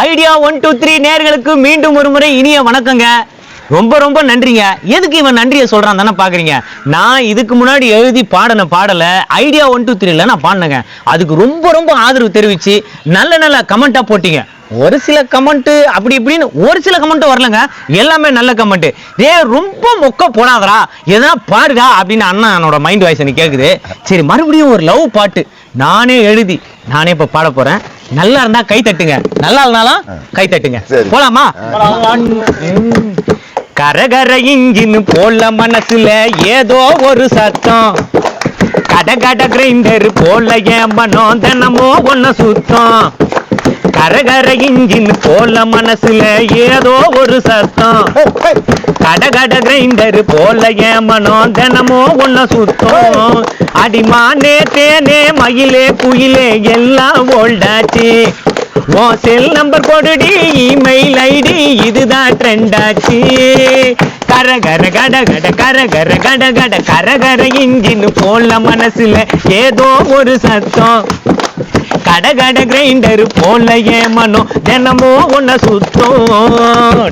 Idea one two three நேர்களுக்கு மீண்டும் ஒரு முறை இனிய வணக்கங்க. ரொம்ப ரொம்ப நன்றிங்க. எதுக்கு இவன் நன்றியை சொல்கிறான் தானே பார்க்குறீங்க நான் இதுக்கு முன்னாடி எழுதி பாடின பாடலை ஐடியா ஒன் டூ த்ரீல நான் பாடினேங்க. அதுக்கு ரொம்ப ரொம்ப ஆதரவு தெரிவித்து நல்ல நல்ல கமெண்ட்டாக போட்டீங்க. ஒரு சில கமெண்ட் அப்படி இப்படின்னு ஒரு சில கமெண்ட் வரலங்க. எல்லாமே நல்ல கமெண்ட் டே ரொம்ப மொக்க போடாதடா. எதனா பாடுடா அப்படின்னு அண்ணா என்னோட மைண்ட் வாய்ஸ் எனக்கு கேக்குது. சரி மறுபடியும் ஒரு லவ் பாட்டு நானே எழுதி நானே இப்ப பாட போறேன். நல்லா இருந்தா கை தட்டுங்க. நல்லா இல்லைனாலும் கை தட்டுங்க. போலாமா. கரகர இன்ஜின் போல மனசுல ஏதோ ஒரு சத்தம். கட கட கிரைண்டர் போல என் மனம் தினமும் ஒன்ன சுத்தம். கரகர இன்ஜின் போல மனசுல ஏதோ ஒரு சத்தம். கட கட கிரைண்டர் போல என் மனம் தினமும் ஒன்ன சுத்தம். அடிமானே தேனே மயிலே குயிலே எல்லாம் ஓல்டாச்சு. உன் செல் நம்பர் கொடுடி இமெயில் ஐடி இதுதான் ட்ரெண்ட் ஆச்சு. கரகர கட கட கரகர கட கட கரகர இன்ஜின் போல மனசுல ஏதோ ஒரு சத்தம். கடகட கிரைண்டர் போல ஏமனோ தினமும் உன்ன சுத்தோ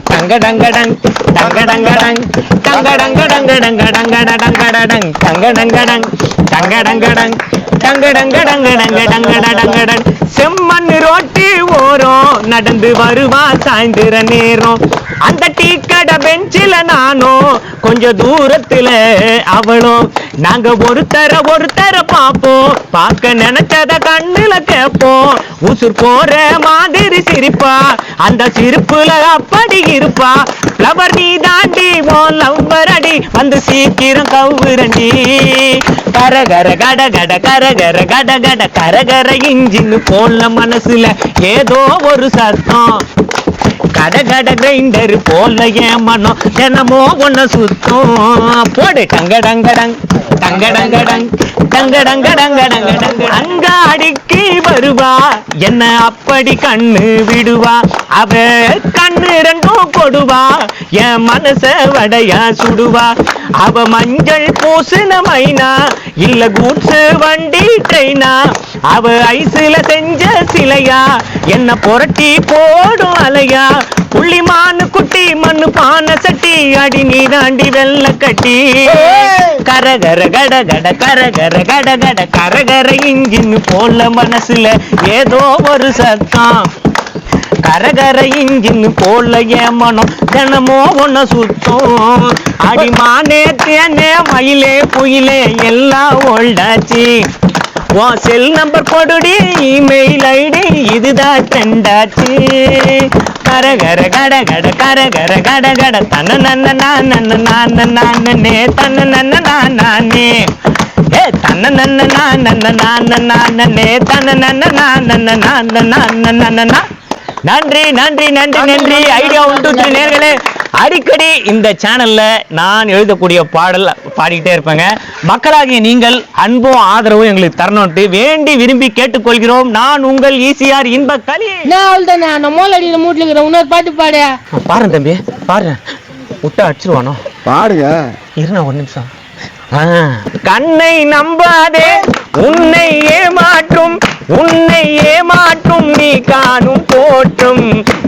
டங்க டங்க டங் டங்க டங்க டங் டங்க டங்க டங்க டங்க டங்க டங்க டங் டங்க டங்க டங் டங்க டங்க டங் டங்க டங்க டங்க டங்க டங்க டங்க டங் செம்மண் ரோட்டி ஓரம் நடந்து வருவா சாய்ந்திர நேரம் அந்த டீ கடை பெஞ்சில நானும் கொஞ்சம் தூரத்துல அவளும் நாங்க ஒருத்தர ஒருத்தர பார்ப்போம் பார்க்க நினைச்சத கண்ணுல கேட்போம் உசுர் போற மாதிரி சிரிப்பா அந்த சிரிப்புல அப்படி இருப்பா. லவர் நீ தாண்டி ஓ லவ்வர் அடி வந்து சீக்கிரம் கவுரண்டி. கரகர கட கட கரகர கட கட கரகர இஞ்சின்னு போல மனசுல ஏதோ ஒரு சத்தம். கட கட கிரைண்டர் போல ஏமனோ தினமோ ஒன்ன சுத்தம். போடு டங்க டங்க டங்க அங்காடிக்கு அடிக்கி வருவா. என்ன அப்படி கண்ணு விடுவா? அவ கண்ணு ரெண்டும் கொடுவா. என் மனச வடையா சுடுவா. அவ மஞ்சள் பூசின மைனா இல்ல கூட்ஸ் வண்டி ட்ரெயினா? அவ ஐசுல செஞ்ச சிலையா? என்ன புரட்டி போடும் அலையா? புள்ளிமானு குட்டி மண்ணு பானை சட்டி அடி நீ தாண்டி வெள்ள கட்டி. கரகர கட கட கரகர கட கட கரகர இன்ஜின் போல மனசுல ஏதோ ஒரு சத்தம். கரகர இன்ஜின் போல ஏமனம் தினமோ ஒன்ன சுத்தம். அடிமானே தேனே மயிலே புயிலே எல்லாம் ஓல்டாச்சு உன் செல் நம்பர் கொடுடி இமெயில் ஐடி இதுதான் ட்ரெண்டாச்சு கரகர கட கட கரகர கட கட. தன்ன நன்ன நான் நன்ன நான் நானே தன்ன நன்ன நான் நானே. ஏ தன்ன நன்ன நான் நன்ன நான் நானே தன்ன நன்ன நான் நன்ன நான் நன்ன நான் நன்றி நன்றி நன்றி நன்றி. ஐடியா ஒன் டூ த்ரீ நேர்களே. அடிக்கடி இந்த சேனல்ல நான் எழுதக்கூடிய பாடல் பாடிக்கிட்டே இருப்பேங்க. மக்களாகிய நீங்கள் அன்பும் ஆதரவும் எங்களுக்கு தரணும்ட்டு வேண்டி விரும்பி கேட்டுக்கொள்கிறோம். நான் உங்கள் ஈசிஆர் இன்ப களி நான் மோலடியில் மூட்டில் இருக்கிறேன் இன்னொரு பாட்டு பாடு. பாரு தம்பி பாரு விட்டா அடிச்சிருவானோ? பாடுங்க. இருண்ணா ஒரு நிமிஷம். ஆ. கண்ணை நம்பாதே உன்னை ஏமாற்றும் உன்னை ஏமாற்றும் நீ காணும் தோற்றம்.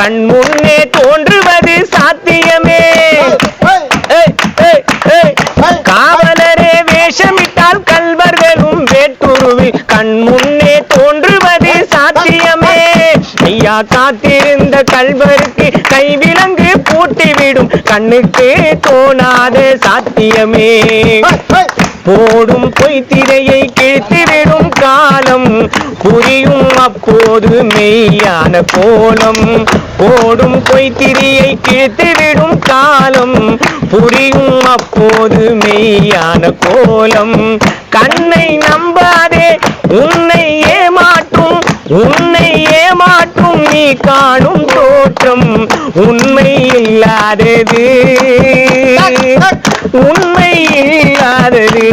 கண் முன்னே தோன்றுவது சாத்தியமே. காவலரே வேஷமிட்டால் கல்வர்களும் வேற்றுருவில் கண் முன்னே தோன்றுவது சாத்தியமே. ஐயா காத்திருந்த கல்வருக்கு கைவிலங்கு பூட்டிவிடும். கண்ணுக்கு தோணாத சாத்தியமே. போடும் பொய்த்திரையை கிழித்துவிடும் காலம். புரியும் அப்போது மெய்யான கோலம். போடும் பொய்த்திரையை கிழித்துவிடும் காலம். புரியும் அப்போது மெய்யான கோலம். கண்ணை நம்பாதே உன்னை ஏமாற்றும். உன்னை ஏமாற்றும் நீ காணும் தோற்றம். உண்மை இல்லாதது. உண்மை இல்லாதது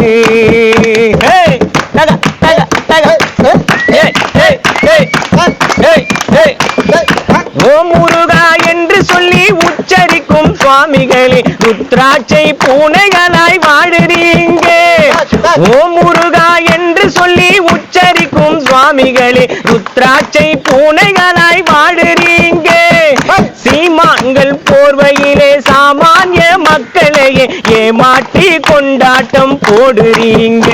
ஓ முருகா என்று சொல்லி உச்சரிக்கும் சுவாமிகளே ருத்ராட்சை பூனைகளாய் வாழுறீங்க ஓ முருகா என்று சொல்லி உச்சரிக்கும் சுவாமிகளே ருத்ராட்சை பூனைகளாய் வாழுறீங்க சீமான்கள் போர்வையிலே சாமானிய மக்களையே மாட்டி கொண்டாட்டம் போடுறீங்க.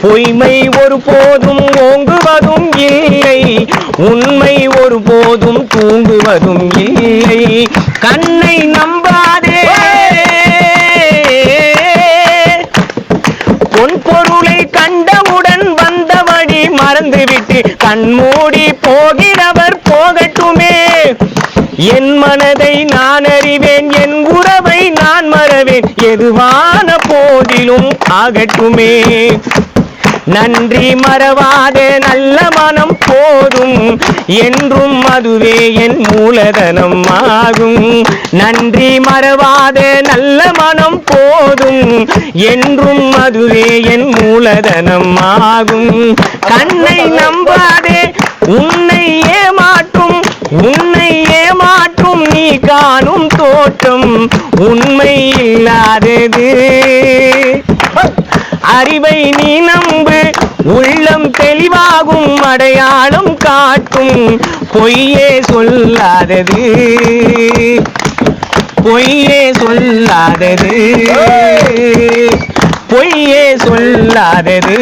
பொய்மை ஒரு போதும் ஓங்குவதும் இல்லை. உண்மை ஒரு போதும் தூங்குவதும் இல்லை. கண்ணை நம்பாதே. பொன் பொருளை கண்டவுடன் வந்தபடி மறந்துவிட்டு கண்மூடி போகிறவர் என் மனதை நான் அறிவேன் என் உறவை நான் மறவேன். எதுவான போதிலும் ஆகட்டுமே நன்றி மறவாதே நல்ல மனம் போதும். என்றும் அதுவே என் மூலதனம் ஆகும். நன்றி மறவாத நல்ல மனம் போதும். என்றும் அதுவே என் மூலதனம் ஆகும். கண்ணை நம்பாதே உன்னை ஏமாற்ற உன்னை ஏமாற்றும் நீ காணும் தோட்டம் உண்மை இல்லாதது. அறிவை நீ நம்பு உள்ளம் தெளிவாகும் அடையாளம் காட்டும். பொய்யே சொல்லாதது. பொய்யே சொல்லாதது. பொய்யே சொல்லாதது.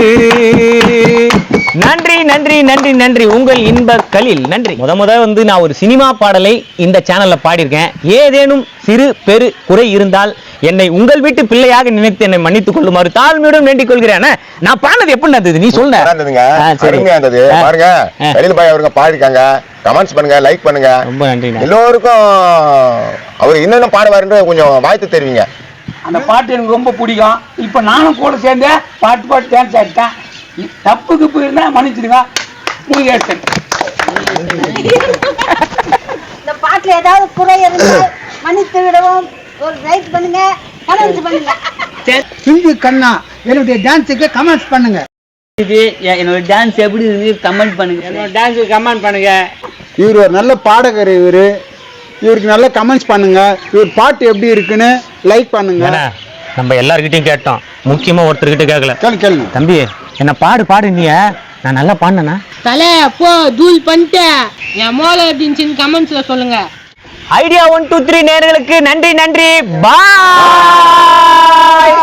நன்றி நன்றி நன்றி நன்றி. உங்கள் இன்ப கலில். நன்றி. முத முத வந்து நான் ஒரு சினிமா பாடலை இந்த சேனல்ல பாடியிருக்கேன். ஏதேனும் சிறு பெரு குறை இருந்தால் என்னை உங்கள் வீட்டு பிள்ளையாக நினைத்து என்னை மன்னித்துக் கொள்ளுமாறு தாழ்மையுடன் வேண்டிக் கொள்கிறேன். நான் பாடினது எப்படி இருந்தது? நீ சொல்ல இருந்தது. பாருங்க. வெளியில பாய் அவருங்க பாடிருக்காங்க கமெண்ட்ஸ் பண்ணுங்க லைக் பண்ணுங்க. ரொம்ப நன்றி எல்லோருக்கும் அவர் என்னென்ன பாடுவாருன்ற கொஞ்சம் வாழ்த்து தெரிவிங்க. அந்த பாட்டு எனக்கு ரொம்ப பிடிக்கும். இப்போ நானும் கூட சேர்ந்து பாட்டு பாட்டு டான்ஸ் ஆடிட்டேன். தப்பு கிப்பு இருந்தால் மன்னிச்சிடுங்க. முருகேசன் இந்த பாட்டுல ஏதாவது குறை இருந்தால் மன்னித்து விடவும். ஒரு லைக் பண்ணுங்க. கமெண்ட்ஸ் பண்ணுங்க. சிந்து கண்ணா என்னுடைய டான்ஸுக்கு கமெண்ட்ஸ் பண்ணுங்க. இது என்னோட டான்ஸ் எப்படி இருந்து கமெண்ட் பண்ணுங்க. டான்ஸுக்கு கமெண்ட் பண்ணுங்க. இவர் ஒரு நல்ல பாடகர் இவர். இவருக்கு நல்ல கமெண்ட்ஸ் பண்ணுங்க. இவர் பாட்டு எப்படி இருக்குன்னு லைக் பண்ணுங்க. நம்ம எல்லார்கிட்டயும் கேட்டோம். முக்கியமா ஒருத்தர்கிட்ட கேட்கல கேளு கேளுங்க தம்பி என்ன பாடு பாடு நீ நான் நல்லா பாடினேனா? தலை போ தூள் பண்ணிட்டேன் என் மோல எப்படின்னு கமெண்ட்ஸ்ல சொல்லுங்க. ஐடியா ஒன் டூ த்ரீ நேர்களுக்கு நன்றி நன்றி. பாய்